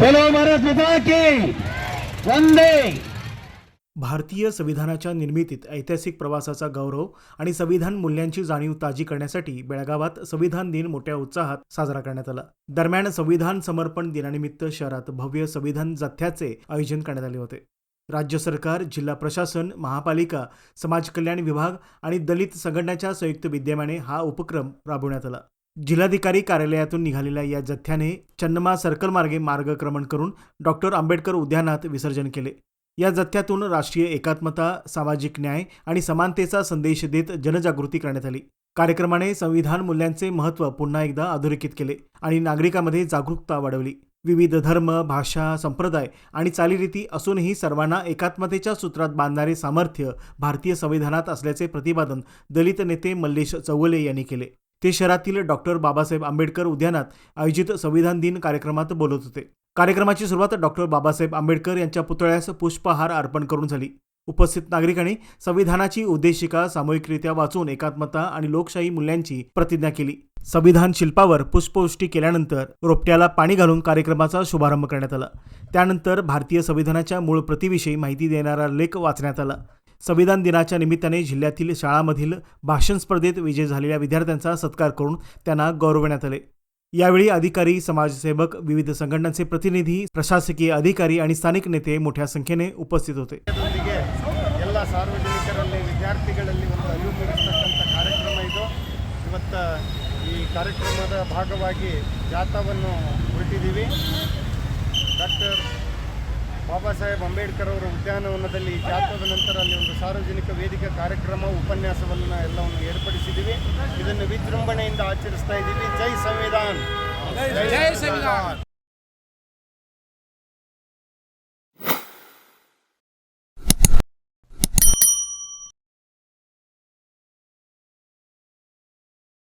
बोलो भारत माता की। वंदे। भारतीय संविधानाच्या निर्मितीत ऐतिहासिक प्रवासाचा गौरव आणि संविधान मूल्यांची जाणीव ताजी करण्यासाठी बेळगावात संविधान दिन मोठ्या उत्साहात साजरा करण्यात आला. दरम्यान संविधान समर्पण दिनानिमित्त शहरात भव्य संविधान जथ्याचे आयोजन करण्यात आले होते. राज्य सरकार जिल्हा प्रशासन महापालिका समाज कल्याण विभाग आणि दलित संघटनेच्या संयुक्त विद्यमाने हा उपक्रम राबवण्यात आला. जिल्हाधिकारी कार्यालयातून निघालेल्या या जथ्याने चन्नमा सर्कल मार्गे मार्गक्रमण करून डॉक्टर आंबेडकर उद्यानात विसर्जन केले. या जथ्यातून राष्ट्रीय एकात्मता सामाजिक न्याय आणि समानतेचा संदेश देत जनजागृती करण्यात आली. कार्यक्रमाने संविधान मूल्यांचे महत्त्व पुन्हा एकदा अधोरेखित केले आणि नागरिकांमध्ये जागरूकता वाढवली. विविध धर्म भाषा संप्रदाय आणि चालीरीती असूनही सर्वांना एकात्मतेच्या सूत्रात बांधणारे सामर्थ्य भारतीय संविधानात असल्याचे प्रतिपादन दलित नेते मल्लेश चौगले यांनी केले. ते शहरातील डॉक्टर बाबासाहेब आंबेडकर उद्यानात आयोजित संविधान दिन कार्यक्रमात बोलत होते. कार्यक्रमाची सुरुवात डॉक्टर बाबासाहेब आंबेडकर यांच्या पुतळ्यास पुष्पहार अर्पण करून झाली. उपस्थित नागरिकांनी संविधानाची उद्देशिका सामूहिकरित्या वाचून एकात्मता आणि लोकशाही मूल्यांची प्रतिज्ञा केली. संविधान शिल्पावर पुष्पवृष्टी केल्यानंतर रोपट्याला पाणी घालून कार्यक्रमाचा शुभारंभ करण्यात आला. त्यानंतर भारतीय संविधानाच्या मूळ प्रतीविषयी माहिती देणारा लेख वाचण्यात आला. संविधान दिनाच्या निमित्ताने जिल्ह्यातील शाळांमधील भाषण स्पर्धेत विजय झालेल्या विद्यार्थ्यांचा सत्कार करून त्यांना गौरवण्यात आले यावेळी अधिकारी समाजसेवक विविध संघटनांचे प्रतिनिधी प्रशासकीय अधिकारी आणि स्थानिक नेते मोठ्या संख्येने उपस्थित होते ಜೊತೆಗೆ ಎಲ್ಲ ಸಾರ್ವಜನಿಕರಲ್ಲಿ ವಿದ್ಯಾರ್ಥಿಗಳಲ್ಲಿ ಒಂದು ಅರಿವು ಮೂಡಿಸ್ತಕ್ಕಂಥ ಕಾರ್ಯಕ್ರಮ ಇದು ಇವತ್ತು ಈ ಕಾರ್ಯಕ್ರಮದ ಭಾಗವಾಗಿ ಜಾಥಾವನ್ನು ಹೊರಟಿದ್ದೀವಿ ಡಾಕ್ಟರ್ ಬಾಬಾ ಸಾಹೇಬ್ ಅಂಬೇಡ್ಕರ್ ಅವರ ಉದ್ಯಾನವನದಲ್ಲಿ ಜಾತ್ರದ ನಂತರ ಅಲ್ಲಿ ಒಂದು ಸಾರ್ವಜನಿಕ ವೇದಿಕೆ ಕಾರ್ಯಕ್ರಮ, ಉಪನ್ಯಾಸವನ್ನು ಎಲ್ಲವನ್ನು ಏರ್ಪಡಿಸಿದ್ದೀವಿ. ಇದನ್ನು ವಿಜೃಂಭಣೆಯಿಂದ ಆಚರಿಸ್ತಾ ಇದ್ದೀವಿ. ಜೈ ಸಂವಿಧಾನ್. ಜೈ ಸಂವಿಧಾನ್.